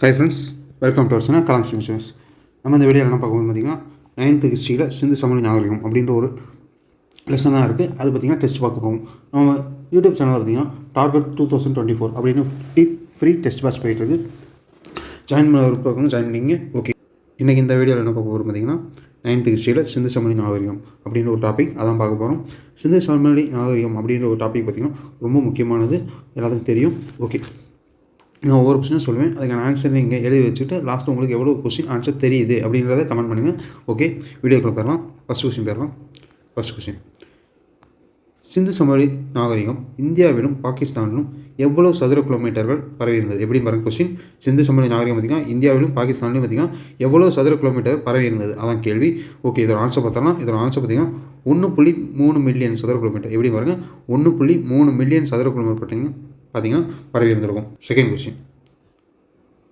Hi friends welcome to our Kalam students நம்ம இந்த வீடியோவில் என்ன பார்க்க பார்த்தீங்கன்னா நைன்த்து ஹிஸ்ட்ரியில் சிந்து சமணி நாகரிகம் அப்படின்ற ஒரு லெசன் தான் இருக்குது அது பார்த்தீங்கன்னா டெஸ்ட் பார்க்க போகும் நம்ம யூடியூப் சேனலில் பார்த்தீங்கன்னா target two thousand twenty four அப்படின்னு ஃப்ரீ ஃப்ரீ டெஸ்ட் பேட்ச் போயிட்டுருக்கு ஜாயின் பண்ண விருப்பம் ஜாயின் பண்ணிங்க ஓகே இன்றைக்கி இந்த வீடியோவில் என்ன பார்க்க போகிறோம் பார்த்தீங்கன்னா நைன்த்து ஹிஸ்ட்ரியில் சிந்து சமணி நாகரிகம் அப்படின்ற ஒரு டாபிக் அதான் பார்க்க போகிறோம் சிந்து சமணி நாகரிகம் அப்படின்ற ஒரு டாபிக் பார்த்திங்கன்னா ரொம்ப முக்கியமானது. எல்லாத்துக்கும் தெரியும். ஓகே நான் ஒவ்வொரு கொஸ்டினும் சொல்லுவேன். அதுக்கான ஆன்சர் நீங்கள் எழுதி வச்சுட்டு லாஸ்ட் உங்களுக்கு எவ்வளோ கொஸ்டின் ஆன்சர் தெரியுது அப்படின்றத கமெண்ட் பண்ணுங்கள் ஓகே வீடியோக்குள்ள போயிடலாம். ஃபஸ்ட் கொஸ்டின் போயிடலாம். ஃபஸ்ட் கொஸ்டின் சிந்து சமவெளி நாகரிகம் இந்தியாவிலும் பாகிஸ்தானிலும் எவ்வளோ சதுர கிலோமீட்டர்கள் பரவி இருந்தது எப்படி பாருங்க கொஸ்டின் சிந்து சமவெளி நாகரிகம் பார்த்திங்கன்னா இந்தியாவிலும் பாகிஸ்தானிலும் பார்த்திங்கன்னா எவ்வளோ சதுர கிலோமீட்டர் பரவி இருந்தது அதான் கேள்வி. ஓகே இதோட ஆன்சர் பார்த்தோம்னா இதோட ஆன்சர் பார்த்திங்கன்னா ஒன்று புள்ளி மூணு மில்லியன் சதுர கிலோமீட்டர் எப்படி பாருங்க? ஒன்று புள்ளி மூணு மில்லியன் சதுர கிலோமீட்டர் பார்த்தீங்கன்னா பார்த்தீங்கன்னா பரவி இருந்திருக்கும். செகண்ட் கொஸ்டின்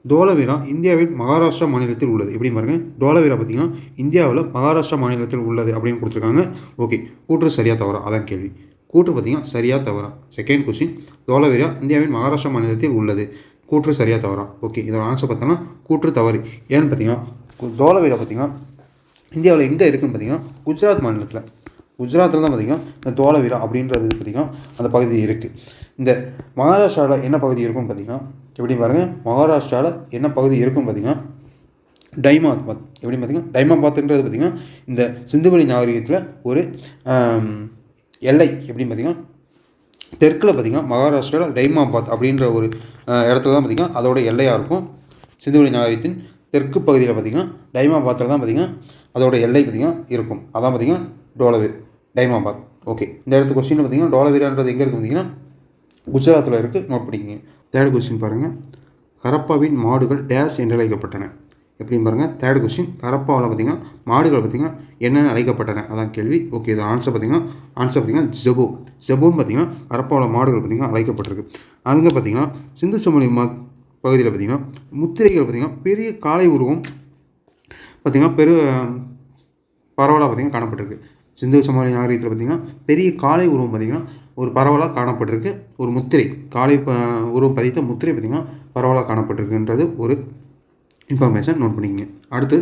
தோலவீரா இந்தியாவின் மகாராஷ்டிரா மாநிலத்தில் உள்ளது. எப்படி பாருங்க? தோலவீரா பார்த்தீங்கன்னா இந்தியாவில் மகாராஷ்டிரா மாநிலத்தில் உள்ளது அப்படின்னு கொடுத்துருக்காங்க. ஓகே கூற்று சரியாக தவறா? அதான் கேள்வி. கூற்று பார்த்தீங்கன்னா சரியா தவறா? செகண்ட் கொஸ்டின் தோலவீரா இந்தியாவின் மகாராஷ்டிரா மாநிலத்தில் உள்ளது. கூற்று சரியா தவறா? ஓகே இதோட ஆன்சர் பார்த்தோன்னா கூற்று தவறு. ஏன்னு பார்த்தீங்கன்னா தோலவீரா பார்த்தீங்கன்னா இந்தியாவில் எங்கே இருக்குன்னு பார்த்தீங்கன்னா குஜராத் மாநிலத்தில். குஜராத்தில் தான் பார்த்திங்கன்னா இந்த தோலவீரா அப்படின்றது பார்த்தீங்கன்னா அந்த பகுதி இருக்குது இந்த மகாராஷ்டிராவில் என்ன பகுதி இருக்குன்னு பார்த்தீங்கன்னா எப்படி பாருங்கள் மகாராஷ்டிராவில் என்ன பகுதி இருக்குன்னு டைமாத் டைமாபாத் எப்படி பார்த்தீங்கன்னா டைமாபாத்ன்றது பார்த்திங்கன்னா இந்த சிந்துவெளி நாகரிகத்தில் ஒரு எல்லை எப்படின்னு பார்த்தீங்கன்னா தெற்கில் பார்த்தீங்கன்னா மகாராஷ்டிராவில் டைமாபாத் அப்படின்ற ஒரு இடத்துல தான் பார்த்திங்கன்னா அதோட எல்லையாக இருக்கும். சிந்துவெளி நாகரிகத்தின் தெற்கு பகுதியில் பார்த்தீங்கன்னா டைமாபாத்தில் தான் பார்த்திங்கன்னா அதோட எல்லை பார்த்திங்கன்னா இருக்கும். அதான் பார்த்தீங்கன்னா டோலவே டைமாபாத் ஓகே இந்த இடத்து கொஸ்டின் பார்த்தீங்கன்னா டோலவிரான்றது எங்கே இருக்குது பார்த்தீங்கன்னா குஜராத்தில் இருக்குது நோட் பண்ணிக்கங்க. தேர்ட் கொஸ்டின் பாருங்கள் ஹரப்பாவின் மாடுகள் டேஸ் என்று அழைக்கப்பட்டன. எப்படின்னு பாருங்கள் தேர்ட் கொஸ்டின் ஹரப்பாவில் பார்த்தீங்கன்னா மாடுகள் பார்த்தீங்கன்னா என்னென்ன அழைக்கப்பட்டன? அதான் கேள்வி. ஓகே இது ஆன்சர் பார்த்தீங்கன்னா ஆன்சர் பார்த்தீங்கன்னா ஜெபோ. ஜெபோன்னு பார்த்தீங்கன்னா ஹரப்பாவில் மாடுகள் பார்த்தீங்கன்னா அழைக்கப்பட்டிருக்கு. அதுங்க பார்த்தீங்கன்னா சிந்து சமவெளி மா பகுதியில் பார்த்தீங்கன்னா முத்திரைகள் பார்த்தீங்கன்னா பெரிய காளை உருவம் பார்த்தீங்கன்னா பெரு பரவலாக பார்த்தீங்கன்னா காணப்பட்டிருக்கு. சிந்து சமவெளி நாகரிகத்தில் பார்த்தீங்கன்னா பெரிய காளை உருவம் பார்த்தீங்கன்னா ஒரு பரவலாக காணப்பட்டிருக்கு. ஒரு முத்திரை காளை ப உருவம் பதித்த முத்திரை பார்த்தீங்கன்னா பரவலாக காணப்பட்டிருக்குன்றது ஒரு இன்ஃபர்மேஷன் நோட் பண்ணிக்கங்க. அடுத்து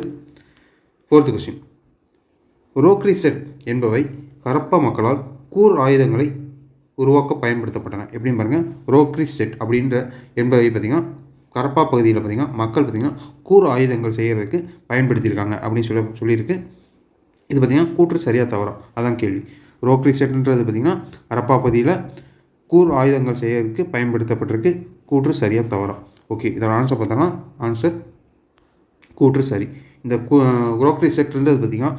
ஃபோர்த்து கொஸ்டின் ரோக்ரிசெட் என்பவை கரப்ப மக்களால் கூர் ஆயுதங்களை உருவாக்க பயன்படுத்தப்பட்டன. எப்படின்னு பாருங்கள் ரோக்ரி செட் அப்படின்ற என்பவை பார்த்திங்கன்னா கரப்பா பகுதியில் பார்த்திங்கன்னா மக்கள் பார்த்திங்கன்னா கூர் ஆயுதங்கள் செய்கிறதுக்கு பயன்படுத்தியிருக்காங்க அப்படின்னு சொல்ல சொல்லியிருக்கு. இது பார்த்திங்கன்னா கூற்று சரியாக தவறா? அதான் கேள்வி. ரோக்ரி செட்ன்றது பார்த்திங்கன்னா ஹரப்பா பகுதியில் கூர் ஆயுதங்கள் செய்யறதுக்கு பயன்படுத்தப்பட்டிருக்கு. கூற்று சரியாக தவறா. ஓகே இதோட ஆன்சர் பார்த்தோன்னா ஆன்சர் கூற்று சரி. இந்த ரோக்ரி செட்ன்றது பார்த்திங்கன்னா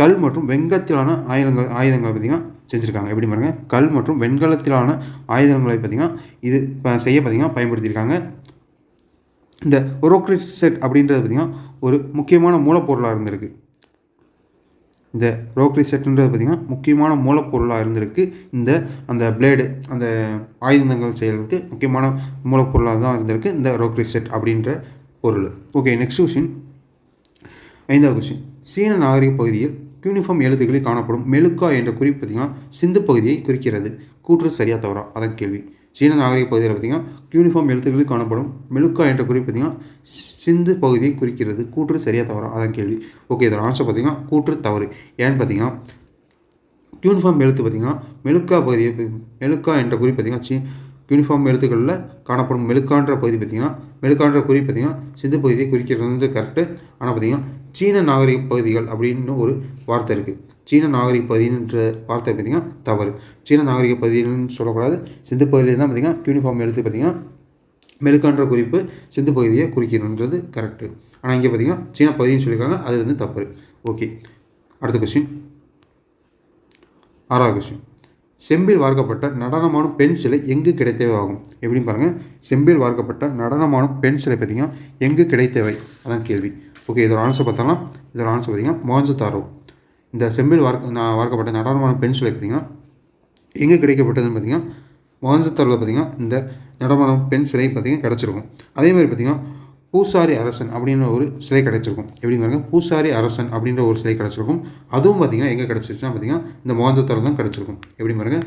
கல் மற்றும் வெண்கலத்திலான ஆயுதங்கள் ஆயுதங்களை பார்த்திங்கன்னா செஞ்சுருக்காங்க. எப்படி பாருங்கள் கல் மற்றும் வெண்கலத்திலான ஆயுதங்களை பார்த்திங்கன்னா இது செய்ய பார்த்திங்கன்னா பயன்படுத்தியிருக்காங்க. இந்த குரோக்கரி செட் அப்படின்றது பார்த்திங்கன்னா ஒரு முக்கியமான மூலப்பொருளாக இருந்திருக்கு. இந்த ரோக்ரி செட்டுன்றது பார்த்திங்கன்னா முக்கியமான மூலப்பொருளாக இருந்திருக்கு. இந்த அந்த பிளேடு அந்த ஆயுதங்கள் செய்கிறதுக்கு முக்கியமான மூலப்பொருளாக தான் இருந்திருக்கு இந்த ரோக்ரி செட் அப்படின்ற பொருள். ஓகே நெக்ஸ்ட் கொஷின் ஐந்தாவது கொஷின் சீன நாகரிக பகுதியில் யூனிஃபார்ம் எழுத்துக்களில் காணப்படும் மெலுக்கா என்ற குறிப்பு பார்த்திங்கன்னா சிந்து பகுதியை குறிக்கிறது. கூற்று சரியாக தவறா? அதான் கேள்வி. சீன நாகரிக பகுதியில் பார்த்திங்கன்னா யூனிஃபார்ம் எழுத்துக்களில் காணப்படும் மெலுக்கா என்ற குறிப்பு பார்த்திங்கன்னா சிந்து பகுதியை குறிக்கிறது. கூற்று சரியாக தவறா? அதான் கேள்வி. ஓகே இதோட ஆன்சர் பார்த்திங்கன்னா கூற்று தவறு. ஏன்னு பார்த்தீங்கன்னா யூனிஃபார்ம் எழுத்து பார்த்திங்கன்னா மெலுக்கா பகுதியை மெழுக்கா என்ற குறி பார்த்திங்கன்னா சி யூனிஃபார்ம் எழுத்துக்களில் காணப்படும் மெழுக்கான்ற பகுதி பார்த்திங்கன்னா மெழுக்கான்ற குறி பார்த்திங்கன்னா சிந்து பகுதியை குறிக்கிறது கரெக்டு ஆனால் பார்த்திங்கன்னா சீன நாகரிக பகுதிகள் அப்படின்னு ஒரு வார்த்தை இருக்குது சீன நாகரிக பகுதின்ற வார்த்தை பார்த்திங்கன்னா தவறு. சீன நாகரிக பகுதின்னு சொல்லக்கூடாது. சிந்து பகுதியில் தான் பார்த்திங்கன்னா யூனிஃபார்ம் எழுத்து பார்த்திங்கன்னா மெலுக்கான்ற குறிப்பு சிந்து பகுதியை குறிக்கணுன்றது கரெக்டு ஆனால் இங்கே பார்த்திங்கன்னா சீன பகுதின்னு சொல்லியிருக்காங்க. அது வந்து தப்பு. ஓகே. அடுத்த கொஸ்டின் ஆறாவது கொஸ்டின் செம்பில் வார்க்கப்பட்ட நடனமான பெண் சிலை எங்கு கிடைத்தவை ஆகும் எப்படின்னு பாருங்கள் செம்பில் வார்க்கப்பட்ட நடனமான பெண் சிலை பார்த்திங்கன்னா எங்கு கிடைத்தவை? அதான் கேள்வி. ஓகே இதோட ஆன்சர் பார்த்தோம்னா இதோட ஆன்சர் பார்த்தீங்கன்னா மோகஞ்சதாரோ இந்த செம்பில் வார்க்க நான் வார்க்கப்பட்ட நடனமான பெண் சிலை பார்த்தீங்கன்னா எங்கே கிடைக்கப்பட்டதுன்னு பார்த்தீங்கன்னா மோஞ்சத்தாரில் பார்த்தீங்கன்னா இந்த நடமான பெண் சிலை பார்த்தீங்கன்னா கிடச்சிருக்கும். அதே மாதிரி பார்த்தீங்கன்னா பூசாரி அரசன் அப்படின்ற ஒரு சிலை கிடச்சிருக்கும். எப்படி பாருங்க? பூசாரி அரசன் அப்படின்ற ஒரு சிலை கிடச்சிருக்கும். அதுவும் பார்த்தீங்கன்னா எங்கே கிடச்சிருச்சுன்னா பார்த்தீங்கன்னா இந்த மோகஞ்சத்தாரில் தான் கிடச்சிருக்கும். எப்படி பாருங்க?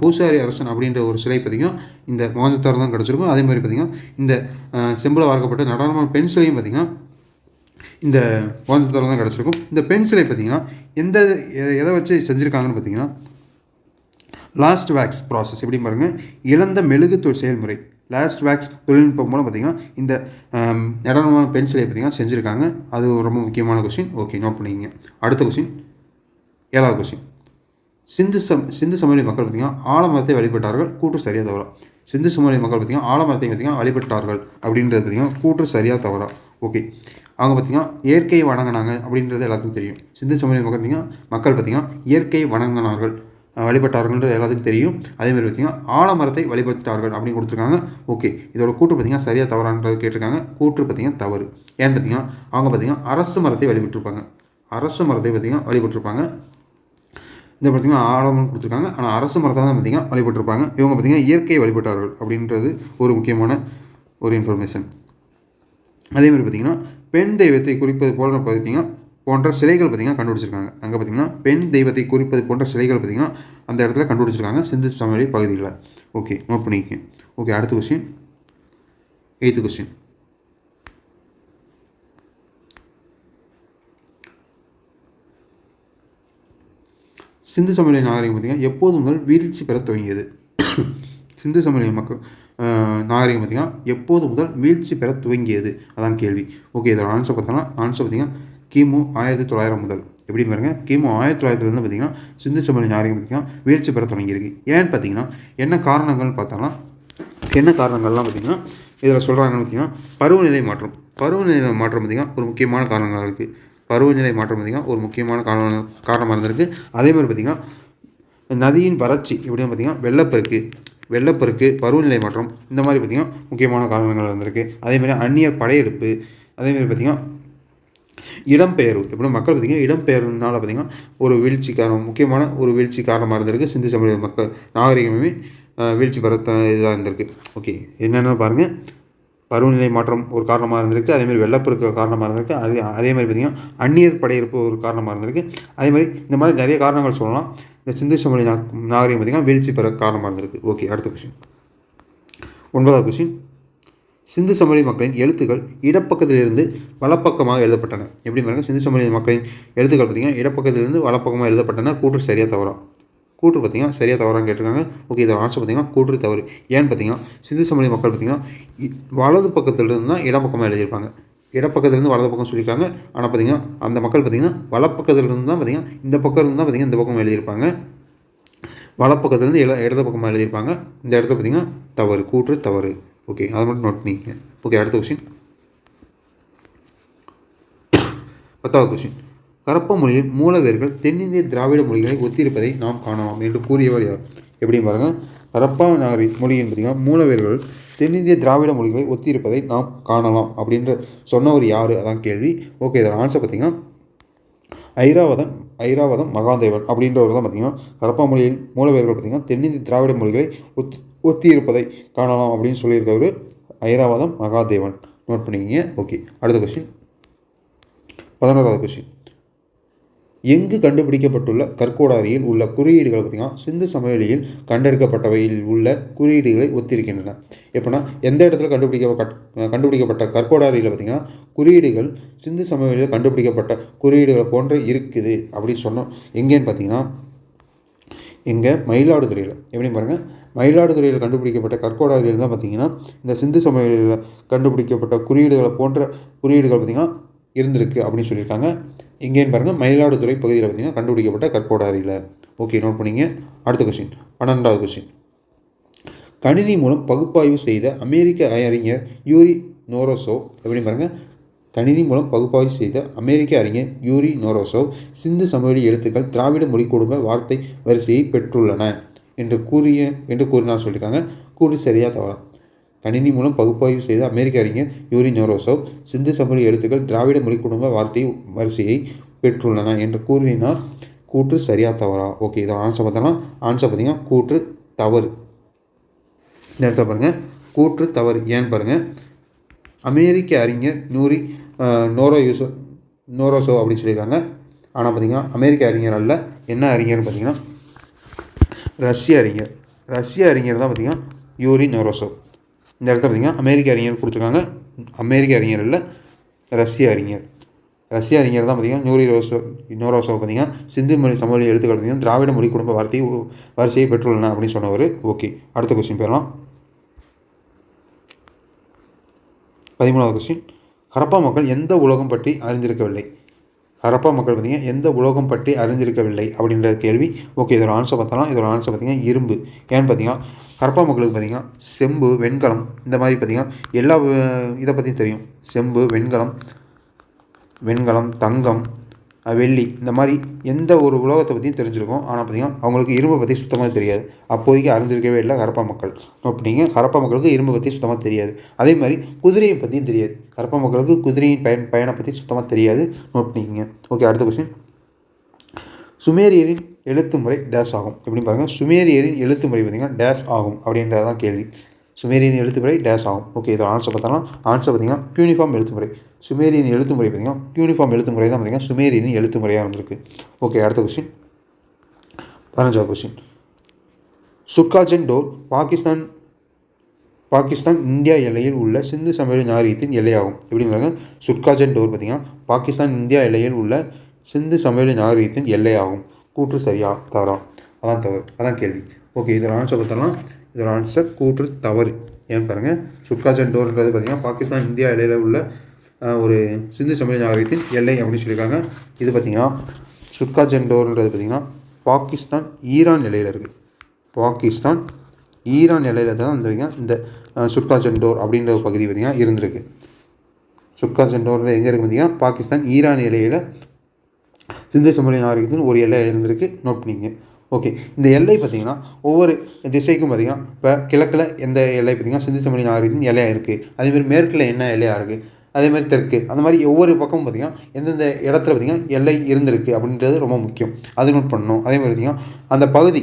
பூசாரி அரசன் அப்படின்ற ஒரு சிலை பார்த்திங்கன்னா இந்த மோகஞ்சத்தாரில் தான் கிடச்சிருக்கும். அதே மாதிரி பார்த்திங்கன்னா இந்த செம்பில் வார்க்கப்பட்ட நடனமான பெண் சிலையும் பார்த்திங்கன்னா இந்த மோஞ்சத்தார் தான் கிடச்சிருக்கும். இந்த பெண் சிலை பார்த்திங்கன்னா எந்த எதை வச்சு செஞ்சுருக்காங்கன்னு பார்த்தீங்கன்னா லாஸ்ட் வேக்ஸ் ப்ராசஸ் எப்படி பாருங்கள் இழந்த மெழுகு தொழில் செயல்முறை. லாஸ்ட் வேக்ஸ் தொழில்நுட்பம் மூலம் பார்த்தீங்கன்னா இந்த ஆம், நடனமான பென்சிலை பார்த்தீங்கன்னா செஞ்சுருக்காங்க. அது ரொம்ப முக்கியமான கொஸ்டின் ஓகே நோட் பண்ணிக்கங்க. அடுத்த கொஸ்டின் ஏழாவது கொஸ்டின் சிந்து சம் சிந்து சமவெளி மக்கள் பார்த்தீங்கன்னா ஆலமரத்தை வழிபட்டார்கள் கூற்று சரியாக தவறா? சிந்து சமவெளி மக்கள் பார்த்தீங்கன்னா ஆலமரத்தை பார்த்தீங்கன்னா வழிபட்டார்கள். அப்படின்றது பார்த்தீங்கன்னா கூற்று சரியாக தவறா? ஓகே அவங்க பார்த்திங்கன்னா இயற்கையை வணங்கினாங்க அப்படின்றது எல்லாத்துக்கும் தெரியும். சிந்து சமூகம் பார்த்திங்கன்னா பார்த்தீங்கன்னா மக்கள் பார்த்திங்கன்னா இயற்கையை வணங்கினார்கள் வழிபட்டார்கள்ன்றது எல்லாத்துக்கும் தெரியும். அதேமாதிரி பார்த்திங்கன்னா ஆலமரத்தை வழிபட்டார்கள் அப்படின்னு கொடுத்துருக்காங்க. ஓகே. இதோட கூற்று பார்த்திங்கன்னா சரியாக தவறான்றது கேட்டிருக்காங்க. கூற்று பார்த்திங்கன்னா தவறு. ஏன்னு பார்த்தீங்கன்னா அவங்க பார்த்தீங்கன்னா அரசு மரத்தை வழிபட்டிருப்பாங்க. அரசு மரத்தை பார்த்தீங்கன்னா வழிபட்டிருப்பாங்க. இந்த பார்த்தீங்கன்னா ஆலமரம் கொடுத்துருக்காங்க. ஆனால் அரசு மரத்தை தான் பார்த்தீங்கன்னா வழிபட்டிருப்பாங்க. இவங்க பார்த்தீங்கன்னா இயற்கையை வழிபட்டார்கள் அப்படின்றது ஒரு முக்கியமான ஒரு இன்ஃபர்மேஷன் அதேமாதிரி பார்த்திங்கன்னா பெண் தெய்வத்தை குறிப்பது போல பார்த்தீங்கன்னா போன்ற சிலைகள் பார்த்தீங்கன்னா கண்டுபிடிச்சிருக்காங்க. அங்கே பார்த்தீங்கன்னா பெண் தெய்வத்தை குறிப்பது போன்ற சிலைகள் பார்த்தீங்கன்னா அந்த இடத்துல கண்டுபிடிச்சிருக்காங்க சிந்து சமவெளி பகுதியில் ஓகே நோட் பண்ணிக்க ஓகே அடுத்த கொஸ்டின் எயித்து கொஸ்டின் சிந்து சமவெளி நாகரிகம் பார்த்தீங்கன்னா எப்போது முதல் வீழ்ச்சி பெற துவங்கியது? சிந்து சமவெளி மக்கள் நாகரிகம் பார்த்தீங்கன்னா எப்போது முதல் வீழ்ச்சி பெற துவங்கியது? அதான் கேள்வி. ஓகே இதோட ஆன்சர் பார்த்தோம்னா ஆன்சர் பார்த்தீங்கன்னா கிமு ஆயிரத்தி தொள்ளாயிரம் முதல். எப்படி பாருங்க? கிமு ஆயிரத்தி தொள்ளாயிரத்துலேருந்து பார்த்தீங்கன்னா சிந்து சமவெளி நாகரிகம் பார்த்தீங்கன்னா வீழ்ச்சி பெற தொடங்கியிருக்கு. ஏன்னு பார்த்தீங்கன்னா என்ன காரணங்கள்னு பார்த்தோம்னா என்ன காரணங்கள்லாம் பார்த்தீங்கன்னா இதில் சொல்கிறாங்கன்னு பார்த்தீங்கன்னா பருவநிலை மாற்றம். பருவநிலை மாற்றம் பார்த்தீங்கன்னா ஒரு முக்கியமான காரணங்களாக இருக்குது பருவநிலை மாற்றம் பார்த்தீங்கன்னா ஒரு முக்கியமான காரணம் காரணமாக இருந்திருக்கு. அதே மாதிரி பார்த்திங்கன்னா நதியின் வறட்சி எப்படின்னு பார்த்திங்கன்னா வெள்ளப்பெருக்கு. வெள்ளப்பெருக்கு பருவநிலை மாற்றம் இந்த மாதிரி பார்த்தீங்கன்னா முக்கியமான காரணங்கள் இருந்திருக்கு அதே மாதிரி அந்நியர் படையெடுப்பு அதேமாதிரி பார்த்திங்கன்னா இடம்பெயர்வு. எப்படின்னா மக்கள் பார்த்தீங்கன்னா இடம்பெயர்வுனால பார்த்திங்கன்னா ஒரு வீழ்ச்சி காரணம் முக்கியமான ஒரு வீழ்ச்சி காரணமாக இருந்திருக்கு. சிந்து சமவெளி மக்கள் நாகரிகமே வீழ்ச்சி பெற இதாக இருந்திருக்கு. ஓகே என்னென்ன பாருங்கள் பருவநிலை மாற்றம் ஒரு காரணமாக இருந்திருக்கு. அதேமாதிரி வெள்ளப்பெருக்கு காரணமாக இருந்திருக்கு. அதே அதே மாதிரி பார்த்தீங்கன்னா அந்நியர் படையெடுப்பு ஒரு காரணமாக இருந்திருக்கு. அதே மாதிரி இந்த மாதிரி நிறைய காரணங்கள் சொல்லலாம். இந்த சிந்து சமவெளி நா- நாகரிகம் பார்த்தீங்கன்னா வீழ்ச்சி பெற காரணமாக இருந்திருக்கு. ஓகே அடுத்த கொஷின் ஒன்பதாவது கொஷின் சிந்து சமவெளி மக்களின் எழுத்துக்கள் இடப்பக்கத்திலிருந்து வலப்பக்கமாக எழுதப்பட்டன. எப்படி பாருங்க சிந்து சமவெளி மக்களின் எழுத்துக்கள் பார்த்தீங்கன்னா இடப்பக்கத்திலிருந்து வலப்பக்கமாக எழுதப்பட்டன. கூற்று சரியா தவறா? கூற்று பார்த்தீங்கன்னா சரியாக தவறான்னு கேட்டிருக்காங்க. ஓகே இதை ஆன்சர் பார்த்தீங்கன்னா கூற்று தவறு. ஏன்னு பார்த்தீங்கன்னா சிந்து சமவெளி மக்கள் பார்த்தீங்கன்னா வலது பக்கத்திலிருந்து தான் இடப்பக்கமாக எழுதியிருப்பாங்க. இடப்பக்கத்துலேருந்து வலது பக்கம் சொல்லியிருக்காங்க. ஆனால் பார்த்தீங்கன்னா அந்த மக்கள் பார்த்திங்கன்னா வலப்பக்கத்துலேருந்து தான் பார்த்தீங்கன்னா இந்த பக்கம் இருந்து தான் பார்த்தீங்கன்னா இந்த பக்கம் எழுதியிருப்பாங்க. வலப்பக்கத்துலேருந்து இட இடது பக்கமாக எழுதியிருப்பாங்க. இந்த இடத்துல பார்த்தீங்கன்னா தவறு கூற்று தவறு. ஓகே அதை மட்டும் நோட் பண்ணிக்கங்க. ஓகே அடுத்த கொஸ்டின் பத்தாவது கொஸ்டின் கரப்ப மொழியில் மூலவேர்கள் தென்னிந்திய திராவிட மொழிகளை ஒத்திருப்பதை நாம் காணலாம் என்று கூறியவர் யார்? எப்படி பாருங்க. ஹரப்பா நாகரி மொழியின் பார்த்தீங்கன்னா மூலவர்கள் தென்னிந்திய திராவிட மொழிகளை ஒத்திருப்பதை நாம் காணலாம் அப்படின்ற சொன்னவர் யார்? அதான் கேள்வி. ஓகே இதோட ஆன்சர் பார்த்தீங்கன்னா ஐராவதம் ஐராவதம் மகாதேவன் அப்படின்றவர் தான் பார்த்தீங்கன்னா கரப்பா மொழியின் மூலவர்கள் பார்த்தீங்கன்னா தென்னிந்திய திராவிட மொழிகளை ஒத்தி ஒத்தி இருப்பதை காணலாம் அப்படின்னு சொல்லியிருக்கவர் ஐராவதம் மகாதேவன். நோட் பண்ணிக்கிங்க. ஓகே அடுத்த கொஸ்டின் பதினோராவது கொஸ்டின் எங்கு கண்டுபிடிக்கப்பட்டுள்ள கற்கோடாரியில் உள்ள குறியீடுகள் பார்த்திங்கன்னா சிந்து சமவெளியில் கண்டெடுக்கப்பட்டவையில் உள்ள குறியீடுகளை ஒத்திருக்கின்றன. எப்படின்னா எந்த இடத்துல கண்டுபிடிக்க கண்டுபிடிக்கப்பட்ட கற்கோடாரியில் பார்த்தீங்கன்னா குறியீடுகள் சிந்து சமவெளியில் கண்டுபிடிக்கப்பட்ட குறியீடுகள் போன்ற இருக்குது அப்படின்னு சொன்னோம். எங்கேன்னு பார்த்தீங்கன்னா எங்கே மயிலாடுதுறையில். எப்படி பாருங்கள் மயிலாடுதுறையில் கண்டுபிடிக்கப்பட்ட கற்கோடாரியில் தான் பார்த்தீங்கன்னா இந்த சிந்து சமவெளியில் கண்டுபிடிக்கப்பட்ட குறியீடுகளை போன்ற குறியீடுகள் பார்த்திங்கன்னா இருந்திருக்கு அப்படின்னு சொல்லியிருக்காங்க. எங்கேன்னு பாருங்கள் மயிலாடுதுறை பகுதியில் பார்த்தீங்கன்னா கண்டுபிடிக்கப்பட்ட கற்கோடாரியில் ஓகே நோட் பண்ணிங்க. அடுத்த கொஸ்டின் பன்னெண்டாவது கொஸ்டின் கணினி மூலம் பகுப்பாய்வு செய்த அமெரிக்க அறிஞர் யூரி நோரோசோ எப்படின்னு பாருங்கள் கணினி மூலம் பகுப்பாய்வு செய்த அமெரிக்க அறிஞர் யூரி நோரோசோவ் சிந்து சமவெளி எழுத்துக்கள் திராவிட மொழி குடும்ப வார்த்தை வரிசையை பெற்றுள்ளன. என்று கூறிய என்று கூறினார் சொல்லியிருக்காங்க. கூறி சரியாக தவறா. கணினி மூலம் பகுப்பாய்வு செய்த அமெரிக்க அறிஞர் யூரி நோரோசோ சிந்து சமவெளி எழுத்துக்கள் திராவிட மொழி குடும்ப வார்த்தை வரிசையை பெற்றுள்ளன என்று கூறினார் கூற்று சரியா தவறா? ஓகே இதோட ஆன்சர் பார்த்தோம்னா ஆன்சர் பார்த்தீங்கன்னா கூற்று தவறு. இந்த இடத்த பாருங்கள் கூற்று தவறு. ஏன்னு பாருங்கள் அமெரிக்க அறிஞர் நூரி நோரோ யூசோ நோரோசோ அப்படின்னு சொல்லியிருக்காங்க. ஆனால் பார்த்தீங்கன்னா அமெரிக்க அறிஞர் அல்ல. என்ன அறிஞர்னு பார்த்தீங்கன்னா ரஷ்ய அறிஞர். ரஷ்ய அறிஞர் தான் பார்த்தீங்கன்னா யூரி நோரோசோ இந்த இடத்துல பார்த்தீங்கன்னா அமெரிக்க அறிஞர் கொடுத்துருக்காங்க. அமெரிக்க அறிஞர் இல்லை ரஷ்ய அறிஞர். ரஷ்ய அறிஞர் தான் பார்த்தீங்கன்னா நூரி ரோசோ நோரோசோ பார்த்தீங்கன்னா சிந்து மொழி சமவெளி எழுத்துக்கள் திராவிட மொழி குடும்ப வார்த்தை வரிசையை பெற்றுள்ளன அப்படின்னு சொன்னவர். ஓகே அடுத்த கொஸ்டின் போயிடலாம். பதிமூணாவது கொஸ்டின் ஹரப்பா மக்கள் எந்த உலகம் பற்றி அறிந்திருக்கவில்லை? ஹரப்பா மக்கள் பார்த்தீங்கன்னா எந்த உலோகம் பற்றி அறிஞ்சிருக்கவில்லை அப்படின்ற கேள்வி. ஓகே இதோட ஆன்சர் பார்த்தலாம். இதோட ஆன்சர் பார்த்திங்கன்னா இரும்பு. ஏன்னு பார்த்தீங்கன்னா ஹரப்பா மக்களுக்கு பார்த்தீங்கன்னா செம்பு வெண்கலம் இந்த மாதிரி பார்த்தீங்கன்னா எல்லா இதை பற்றி தெரியும். செம்பு வெண்கலம் வெண்கலம் தங்கம் வெள்ளி இந்த மாதிரி எந்த ஒரு உலோகத்தை பற்றியும் தெரிஞ்சிருக்கும். ஆனால் பார்த்திங்கன்னா அவங்களுக்கு இரும்பை பற்றி சுத்தமாக தெரியாது. அப்போதைக்கு அறிஞ்சிருக்கவே இல்லை ஹரப்பா மக்கள். அப்படிங்க ஹரப்பா மக்களுக்கு இரும்பை பற்றி சுத்தமாக தெரியாது. அதே மாதிரி குதிரையை பற்றியும் தெரியாது. ஹரப்பா மக்களுக்கு குதிரையின் பயன் பயனை பற்றி சுத்தமாக தெரியாது. நோட் ஓகே அடுத்த கொஸ்டின் சுமேரியரின் எழுத்து முறை டேஸ் ஆகும். எப்படின்னு பாருங்கள் சுமேரியரின் எழுத்து முறை பார்த்தீங்கன்னா டேஸ் ஆகும் அப்படின்றது தான் கேள்வி. சுமேரியன் எழுத்துமுறை டேஸ் ஆகும். ஓகே இதோட ஆன்சர் பார்த்தோம்னா ஆன்சர் பார்த்திங்கன்னா யூனிஃபார்ம் எழுத்துமுறை. சுமேரியன் எழுத்துமுறை பார்த்திங்கன்னா பார்த்தீங்கன்னா யூனிஃபார்ம் எழுத்துமுறை தான் பார்த்தீங்கன்னா சுமேரியன் எழுத்துமுறையாக இருந்திருக்கு. ஓகே அடுத்த கொஸ்டின் பதினஞ்சாவது கொஸ்டின் சுக்காஜன் டோர் பாகிஸ்தான் பாகிஸ்தான் இந்தியா எல்லையில் உள்ள சிந்து சமவெளி நாகரிகத்தின் எல்லையாகும். எப்படி பாருங்க? சுட்காஜன் டோர் பார்த்திங்கன்னா பாகிஸ்தான் இந்தியா எல்லையில் உள்ள சிந்து சமவெளி நாகரிகத்தின் எல்லையாகும். கூற்று சரியா தவறா? அதான் தவறு. அதான் கேள்வி. ஓகே இதோட ஆன்சர் பார்த்தோம்னா இதோட ஆன்சர் கூற்று தவறு. ஏன்னு பாருங்கள் சுட்காஜன் டோர்ன்றது பார்த்தீங்கன்னா பாகிஸ்தான் இந்தியா இடையில உள்ள ஒரு சிந்து சமய நாகரிகத்தின் எல்லை அப்படின்னு சொல்லியிருக்காங்க. இது பார்த்தீங்கன்னா சுட்காஜன் டோர்ன்றது பார்த்தீங்கன்னா பாகிஸ்தான் ஈரான் நிலையில் இருக்குது பாகிஸ்தான் ஈரான் நிலையில் தான் வந்து பார்த்தீங்கன்னா இந்த சுட்கா ஜெண்டோர் அப்படின்ற ஒரு பகுதி பார்த்திங்கன்னா இருந்திருக்கு. சுட்கா ஜெண்டோரில் எங்கே இருக்குது பார்த்தீங்கன்னா பாகிஸ்தான் ஈரான் எல்லையில் சிந்து சமவெளி நாகரிகத்தின் ஒரு எல்லை இருந்திருக்கு. நோட் பண்ணிங்க ஓகே இந்த எல்லை பார்த்தீங்கன்னா ஒவ்வொரு திசைக்கும் பார்த்தீங்கன்னா இப்போ கிழக்கில் எந்த எல்லை பார்த்தீங்கன்னா சிந்து சமவெளி நாகரிகத்தின் எல்லையாக இருக்குது அதேமாதிரி மேற்கில் என்ன எல்லையாக இருக்குது அதே மாதிரி தெற்கு. அந்த மாதிரி ஒவ்வொரு பக்கமும் பார்த்தீங்கன்னா எந்தெந்த இடத்துல பார்த்தீங்கன்னா எல்லை இருந்திருக்கு அப்படின்றது ரொம்ப முக்கியம். அது நோட் பண்ணணும். அதே மாதிரி பார்த்தீங்கன்னா அந்த பகுதி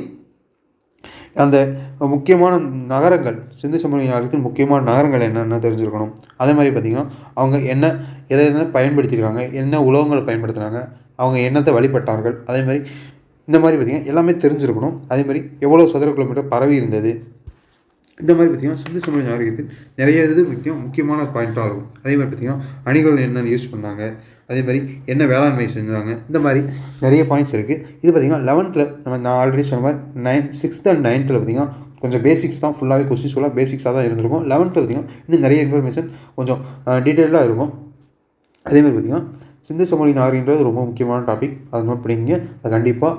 அந்த முக்கியமான நகரங்கள் சிந்து சமவெளி நகரத்தின் முக்கியமான நகரங்கள் என்னென்ன தெரிஞ்சுருக்கணும். அதே மாதிரி பார்த்திங்கன்னா அவங்க என்ன எதை எதை பயன்படுத்தியிருக்காங்க என்ன உலோகங்கள் பயன்படுத்துகிறாங்க அவங்க என்னத்தை வழிபட்டார்கள் அதே மாதிரி இந்த மாதிரி பார்த்திங்கன்னா எல்லாமே தெரிஞ்சிருக்கணும். அதே மாதிரி எவ்வளோ சதுர கிலோமீட்டர் பரவி இருந்தது. இந்த மாதிரி பார்த்திங்கன்னா சிந்து சமூக நாகரிகத்தில் நிறைய இது முக்கியம் முக்கியமான பாயிண்ட்டாக இருக்கும். அதே மாதிரி பார்த்திங்கன்னா அணிகள் என்னென்னு யூஸ் பண்ணாங்க. அதே மாதிரி என்ன வேளாண்மை செஞ்சாங்க இந்த மாதிரி நிறைய பாயிண்ட்ஸ் இருக்குது இது பார்த்திங்கன்னா லெவன்த்தில் நம்ம நான் ஆல்ரெடி சொன்ன மாதிரி நைன் சிக்ஸ்த் அண்ட் நைன்த்தில் பார்த்திங்கன்னா கொஞ்சம் பேசிக்ஸ் தான் ஃபுல்லாகவே கொஸ்டின்ஸ் ஃபுல்லாக பேசிக்ஸாக தான் இருந்திருக்கும். லெவன்த்தில் பார்த்திங்கன்னா இன்னும் நிறைய இன்ஃபர்மேஷன் கொஞ்சம் டீட்டெயிலாக இருக்கும். அதே மாதிரி பார்த்திங்கன்னா சிந்து சமவெளி நாகரின்றது ரொம்ப முக்கியமான டாபிக் அதை நோட் பண்ணிங்க அது கண்டிப்பாக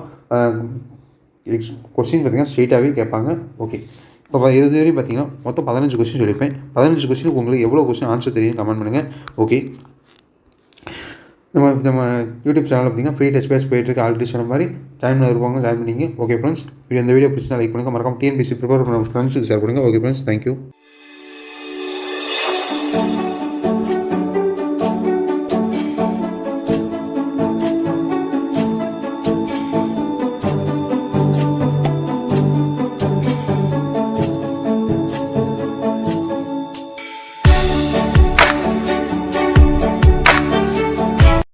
கொஸ்டின் பார்த்திங்கன்னா ஸ்ட்ரெயிட்டாகவே கேட்பாங்க. ஓகே இப்போ இது வரையும் பார்த்தீங்கன்னா மொத்தம் பதினஞ்சு கொஸ்டின் சொல்லியிருப்பேன். பதினஞ்சு கொஸ்டினுக்கு உங்களுக்கு எவ்வளோ கொஸ்டின் ஆன்சர் தெரியும் கமெண்ட் பண்ணுங்கள் ஓகே நம்ம நம்ம யூடியூப் சேனல் பார்த்தீங்கன்னா ஃப்ரீ டெஸ்ட் பேஸ் போயிட்டுருக்கு ஆல்ரெடி சொன்ன மாதிரி ஜாயின் இருப்பாங்க ஜாயின் பண்ணிங்க. ஓகே ஃப்ரெண்ட்ஸ் இந்த வீடியோ பிடிச்சா லைக் பண்ணுங்கள் மறக்காம டிஎன்பிசி ப்ரிப்பேர் பண்ண ஃப்ரெண்ட்ஸுக்கு ஷேர் பண்ணுங்கள் ஓகே ஃப்ரெண்ட்ஸ் தேங்க்யூ